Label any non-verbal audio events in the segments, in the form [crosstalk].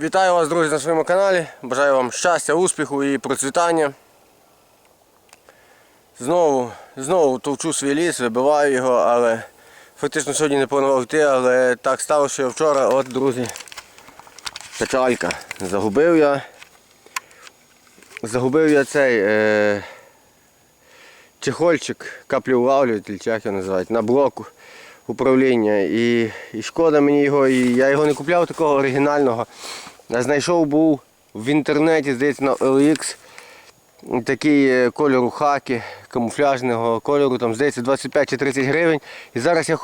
Вітаю вас, друзі, на своєму каналі. Бажаю вам щастя, успіху і процвітання. Знову, знову товчу свій ліс, вибиваю його, але фактично сьогодні не планував йти, але так сталося, що я вчора, от, друзі, печалька. Загубив я. Загубив я цей е, чехольчик, каплеулавлюватель, чи як його називають, на блоку управління. І, і шкода мені його, і я його не купляв такого оригінального. Я знайшов був в інтернеті, здається, на LX такий е, кольору хаки, камуфляжного кольору, там, здається, 25 чи 30 гривень. І зараз я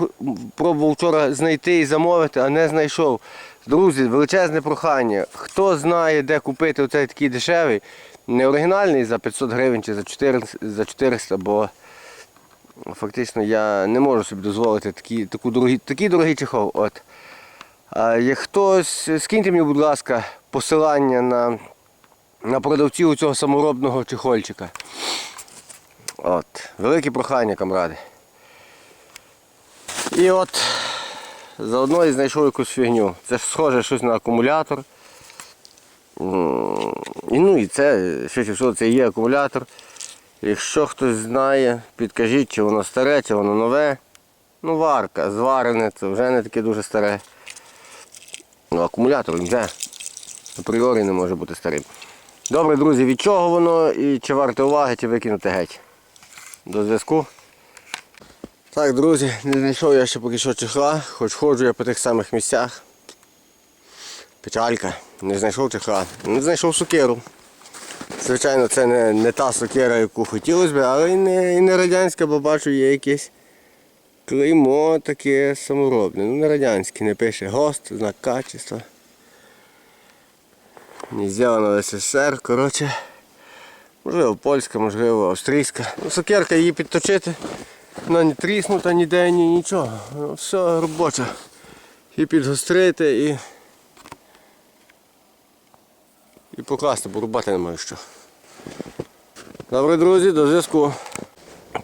пробував вчора знайти і замовити, а не знайшов. Друзі, величезне прохання. Хто знає, де купити оцей такий дешевий, не оригінальний за 500 гривень чи за 400, за 400 бо фактично я не можу собі дозволити такі, таку дорогі, такий дорогий чехол. От. Як хтось, скиньте мені, будь ласка, посилання на, на продавців цього саморобного чехольчика. От. Велике прохання, камради. І от заодно і знайшов якусь фігню. Це ж схоже щось на акумулятор. І ну і це, всього, це є акумулятор. Якщо хтось знає, підкажіть, чи воно старе, чи воно нове. Ну, варка, зварене, це вже не таке дуже старе. Ну, акумулятор він вже апріорі не може бути старим. Добре, друзі, від чого воно і чи варто уваги, чи викинути геть. До зв'язку. Так, друзі, не знайшов я ще поки що чехла, хоч ходжу я по тих самих місцях. Печалька, не знайшов чехла. Не знайшов сукеру. Звичайно, це не, не та сокира, яку хотілося б, але і не, і не радянська, бо бачу, є якесь клеймо таке саморобне. Ну не радянське, не пише ГОСТ, знак качества. Не зроблено в СССР, коротше. Можливо, польська, можливо, австрійська. Ну, сокирка її підточити. Вона не тріснута ніде, ні нічого. Ну, Все робоча. І підгострити, і. І покласти, бо рубати немає що. Добре, друзі, до зв'язку.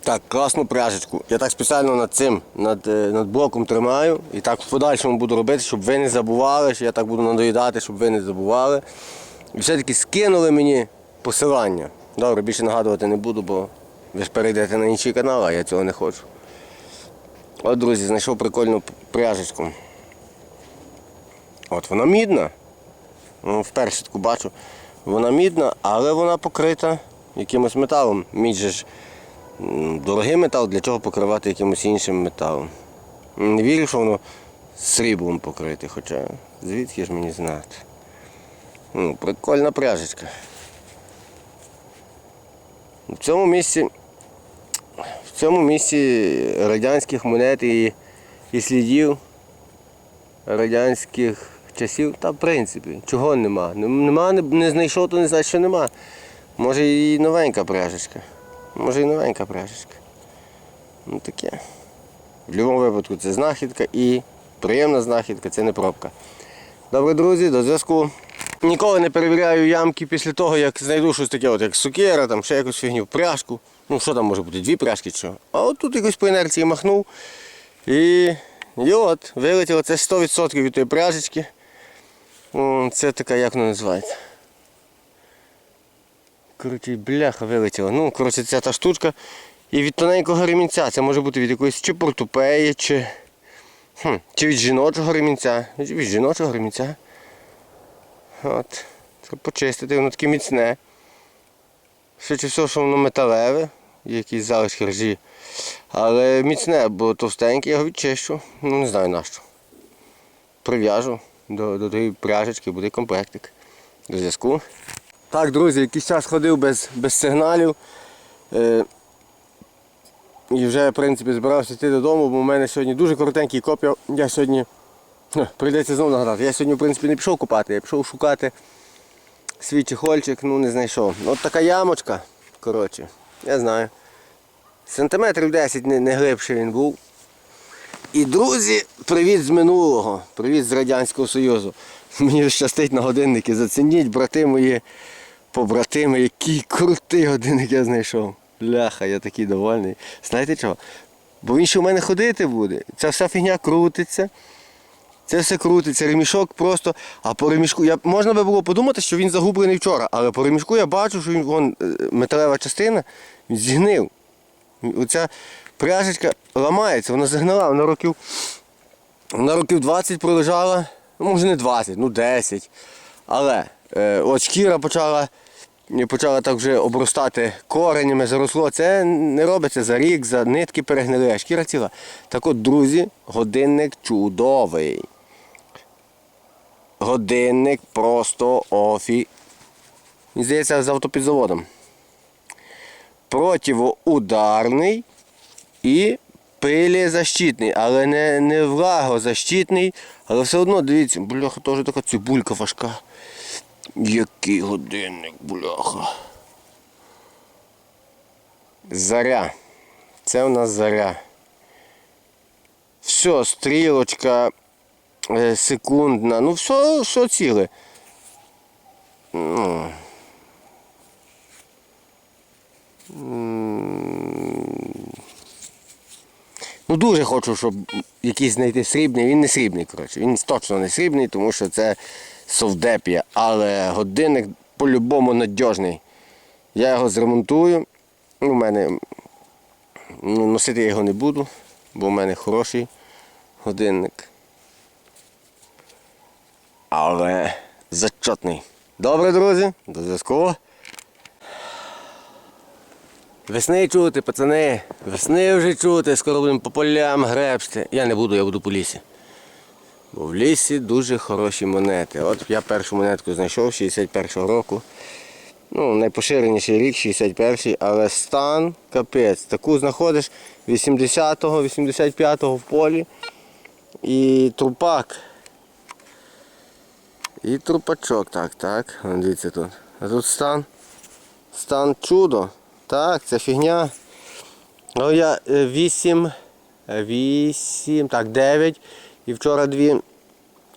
Так, класну пряжечку. Я так спеціально над цим, над, е, над блоком тримаю і так в подальшому буду робити, щоб ви не забували, що я так буду надоїдати, щоб ви не забували. І все-таки скинули мені посилання. Добре, більше нагадувати не буду, бо ви ж перейдете на інший канал, а я цього не хочу. От, друзі, знайшов прикольну пряжечку. От вона мідна. Ну, вперше таку бачу. Вона мідна, але вона покрита якимось металом. Мідь же ж дорогий метал, для чого покривати якимось іншим металом. Не вірю, що воно сріблом покрите, хоча звідки ж мені знати. Ну, прикольна пряжечка. В цьому місці, в цьому місці радянських монет і, і слідів радянських часів, та в принципі, чого нема. Нема, не, знайшов, то не знаю, що нема. Може і новенька пряжечка. Може і новенька пряжечка. Ну таке. В будь-якому випадку це знахідка і приємна знахідка, це не пробка. Добре, друзі, до зв'язку. Ніколи не перевіряю ямки після того, як знайду щось таке, от як сукера, там ще якусь фігню, пряжку. Ну що там може бути, дві пряжки чи. А от тут якось по інерції махнув. І, і от, вилетіло це 100% від тої пряжечки. Це така, як вона називається. Коротше, бляха вилетіла. Ну, коротше, ця та штучка. І від тоненького ремінця. Це може бути від якоїсь чи портупеї, чи, хм, чи від жіночого ремінця. Від жіночого ремінця. От. Треба почистити, воно таке міцне. Швидше всього, що воно металеве, якісь залишки ржі. Але міцне, бо товстеньке, я його відчищу. Ну не знаю нащо. Прив'яжу до, до тієї пряжечки, буде комплектик. До зв'язку. Так, друзі, якийсь час ходив без, без сигналів. Е, і вже в принципі збирався йти додому, бо в мене сьогодні дуже коротенький коп'я. Я сьогодні Хе, прийдеться знову нагадати. Я сьогодні в принципі не пішов купати, я пішов шукати свій чехольчик, ну не знайшов. От така ямочка, коротше, я знаю. Сантиметрів 10 не, не глибше він був. І друзі, привіт з минулого, привіт з Радянського Союзу. [laughs] Мені щастить на годинники. Зацініть, брати мої побратими, який крутий годинник я знайшов. Ляха, я такий довольний. Знаєте чого? Бо він ще в мене ходити буде. Ця вся фігня крутиться. Це все крутиться, ремішок просто. А по ремішку я, можна би було подумати, що він загублений вчора, але по ремішку я бачу, що він вон, е, металева частина він зігнив. Оця пряжечка ламається, вона загнила, вона років, вона років 20 пролежала, ну може не 20, ну 10. Але е, от шкіра почала, почала так вже обростати коренями, заросло. Це не робиться за рік, за нитки перегнили, а шкіра ціла. Так от, друзі, годинник чудовий. Годинник просто офі. Здається, з автопідзаводом. Противоударний і пилезащитний, але не, не влагозащитний, але все одно, дивіться, бляха, теж така цибулька важка. Який годинник, бляха. Заря. Це у нас заря. Все, стрілочка е, секундна, ну все, все ціле. Ну. Ну дуже хочу, щоб якийсь знайти срібний. Він не срібний, коротше. Він точно не срібний, тому що це совдепія. Але годинник по-любому надіжний. Я його зремонтую. У мене носити я його не буду, бо в мене хороший годинник. Але зачетний. Добре, друзі, до зв'язку. Весни чути, пацани. Весни вже чути, скоро будемо по полям гребсти. Я не буду, я буду по лісі. Бо в лісі дуже хороші монети. От я першу монетку знайшов 61-го року. Ну, найпоширеніший рік, 61-й, але стан капець. Таку знаходиш 80-го, 85-го в полі. І трупак. І трупачок, так, так. Дивіться тут. А тут стан. Стан чудо. Так, це фігня. Ну я 8, 8, так, 9. І вчора дві.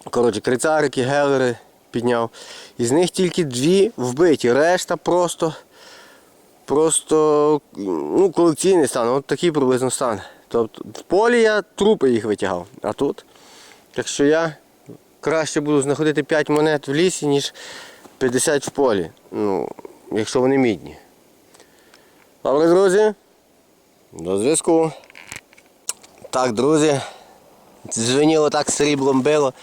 Коротше, крицарики, гелери підняв. Із них тільки дві вбиті. Решта просто просто ну, колекційний стан. От такий приблизно стан. Тобто в полі я трупи їх витягав. А тут. Так що я краще буду знаходити 5 монет в лісі, ніж 50 в полі. Ну, якщо вони мідні. Добре, друзі. До зв'язку. Так, друзі. Дзвеніло так сріблом било.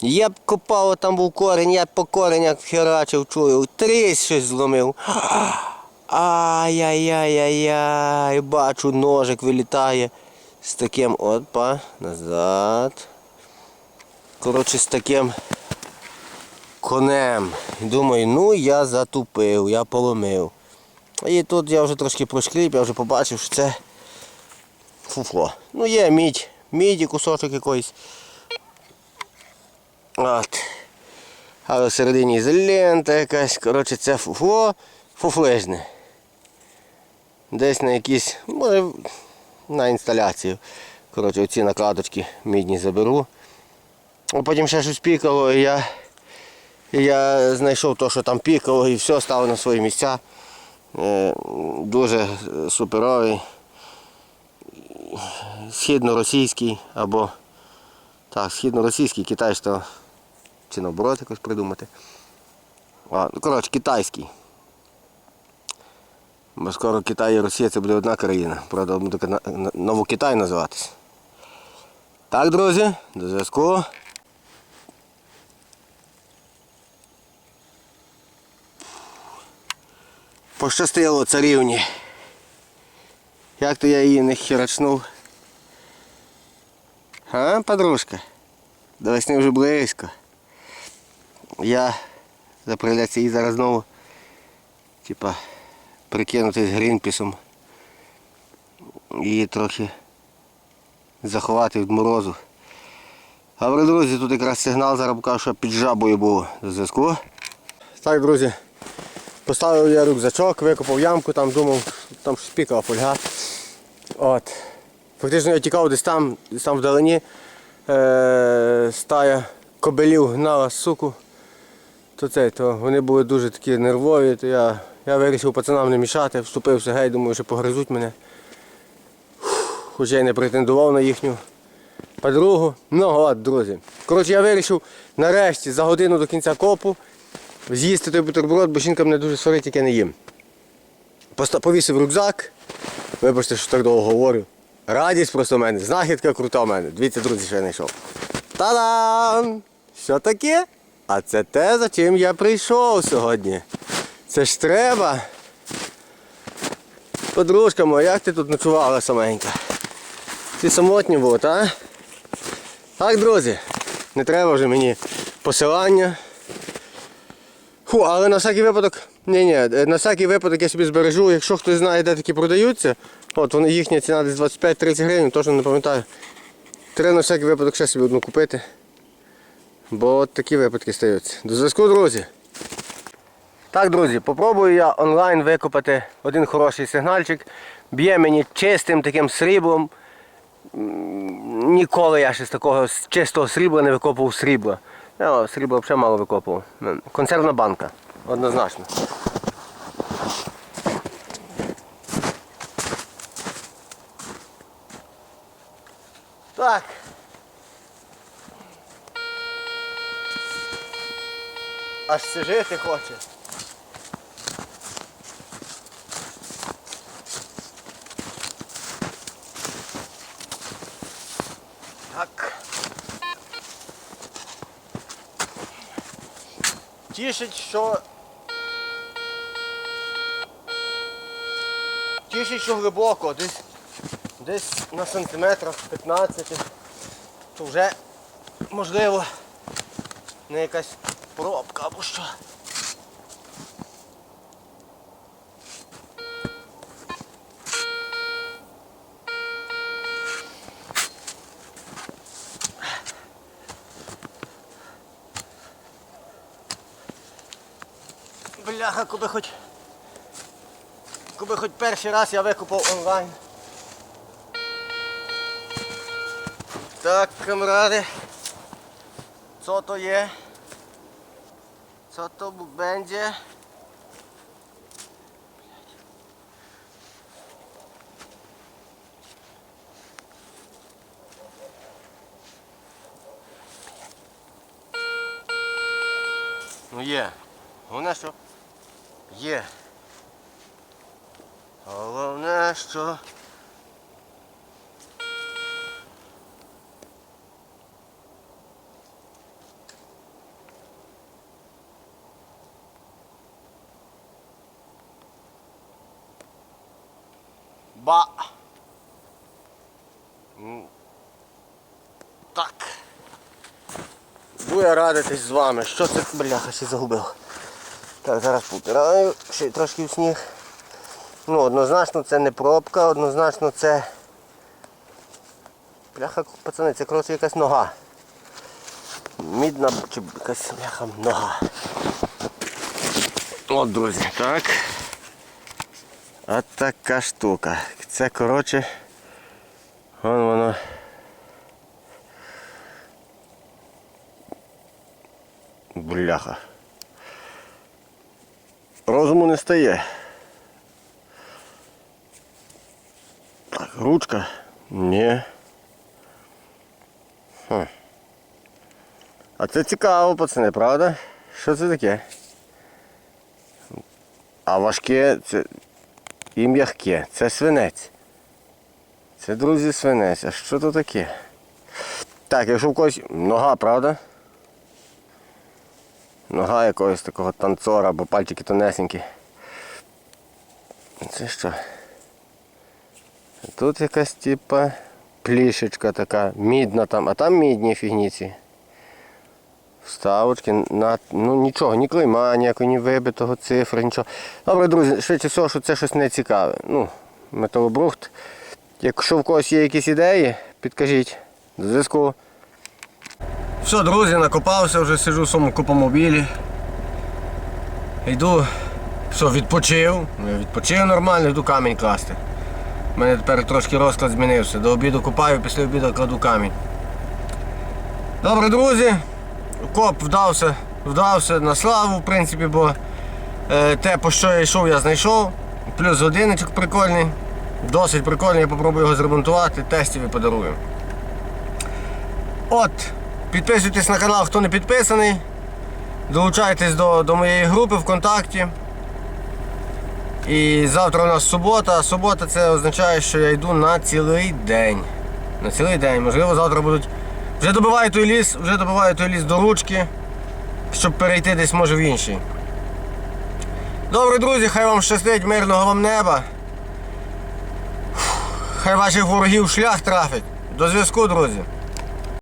Я б копав, там був корінь, я б по коренях херачив, чую. Трісь щось зломив. Ай-яй-яй-яй-яй. Бачу, ножик вилітає з таким опа, назад. Коротше, з таким конем. Думаю, ну я затупив, я поломив. І тут я вже трошки прошкріп, я вже побачив, що це фуфло. Ну є мідь, мідь і кусочок якийсь. От. Але всередині ізолента якась. Коротше, це фуфло фуфлежне. Десь на якісь, може, на інсталяцію. Коротше, оці накладочки мідні заберу. А потім ще щось пікало, і я, і я знайшов те, що там пікало, і все стало на свої місця. Е, Дуже суперовий. Східно-російський або так, східно-російський, китай то чи наоборот якось придумати. А, ну, коротше, китайський. Бо скоро Китай і Росія це буде одна країна. Правда, буде Новокитай називатися. Так, друзі, до зв'язку. Пощастило царівні. Як то я її не херачнув. А, подружка? До весни вже близько. Я заприляться її зараз знову. Типа прикинути з Грінпісом. І трохи заховати від морозу. Добре, друзі, тут якраз сигнал зараз покажу, що під жабою було до зв'язку. Так, друзі, поставив я рюкзачок, викопав ямку, там думав, там щось пікала фольга. От. Фактично я тікав десь там, десь там вдалині. Е, стая кобелів гнала суку. То це, то вони були дуже такі нервові, то я, я вирішив пацанам не мішати, вступився гей, думаю, що погризуть мене. Хоча я не претендував на їхню подругу. Ну от, друзі. Коротше, я вирішив нарешті за годину до кінця копу з'їсти той бутерброд, бо жінка мене дуже сварить, як я не їм. Повісив рюкзак. Вибачте, що так довго говорю. Радість просто в мене, знахідка крута в мене. Дивіться, друзі, що я знайшов. Та-дам! Що таке? А це те, за чим я прийшов сьогодні. Це ж треба. Подружка моя, як ти тут ночувала саменька? Ти самотні була, та? Так, друзі, не треба вже мені посилання. Фу, але на всякий випадок, ні, ні, на всякий випадок я собі збережу, якщо хтось знає, де такі продаються, от вони їхня ціна десь 25-30 гривень, точно не пам'ятаю. Треба на всякий випадок ще собі одну купити. Бо от такі випадки стаються. До зв'язку, друзі. Так, друзі, попробую я онлайн викопати один хороший сигнальчик. Б'є мені чистим таким сріблом. Ніколи я ще з такого чистого срібла не викопував срібла. Я срібло взагалі мало викопував. Консервна банка. Однозначно. Так. Аж сижити жити хоче. Так. Тішить, що. Тішить, що глибоко, десь, десь на сантиметрах 15, то вже можливо не якась пробка або що. Бляха, коби хоч. Коби хоч перший раз я викупав онлайн. Так, камради. Що то є? Що то буде? Ну є. Головне, що є. Головне, що. Ба. Так. Буду радитись з вами. Що це, бляха, ще загубив. Так, зараз потираю, ще трошки в сніг. Ну, однозначно це не пробка, однозначно це. Бляха, пацани, це коротше якась нога. Мідна чи якась бляха нога. От, друзі, так. От така штука. Це коротше. Вон воно. Бляха. Розуму не стає. Так, ручка? Ні. Хм. А це цікаво, пацани, правда? Що це таке? А важке це і м'яке. Це свинець. Це, друзі, свинець. А що то таке? Так, якщо в когось нога, правда? Нога якогось такого танцора, бо пальчики тонесенькі. Це що? Тут якась типа плішечка така, мідна там, а там мідні фігніці. Вставочки, на, ну нічого, ні клейма, ніякого, ні вибитого цифри, нічого. Добре, друзі, швидше всього, що це щось не цікаве. Ну, металобрухт. Якщо в когось є якісь ідеї, підкажіть. До зв'язку. Все, друзі, накопався, вже сиджу в своєму купомобілі. Йду, все, відпочив. Я Відпочив нормально, йду камінь класти. У мене тепер трошки розклад змінився. До обіду купаю, після обіду кладу камінь. Добре, друзі. Коп вдався, вдався на славу, в принципі, бо е, те, по що я йшов, я знайшов. Плюс годинничок прикольний. Досить прикольний, я попробую його зремонтувати, тестів і подарую. От, підписуйтесь на канал, хто не підписаний. Долучайтесь до, до моєї групи ВКонтакті. І завтра у нас субота. Субота це означає, що я йду на цілий день. На цілий день. Можливо, завтра будуть. Вже добиваю той ліс, вже добиваю той ліс до ручки, щоб перейти десь може в інший. Добре, друзі, хай вам щастить, мирного вам неба. Хай ваших ворогів шлях трафить. До зв'язку, друзі.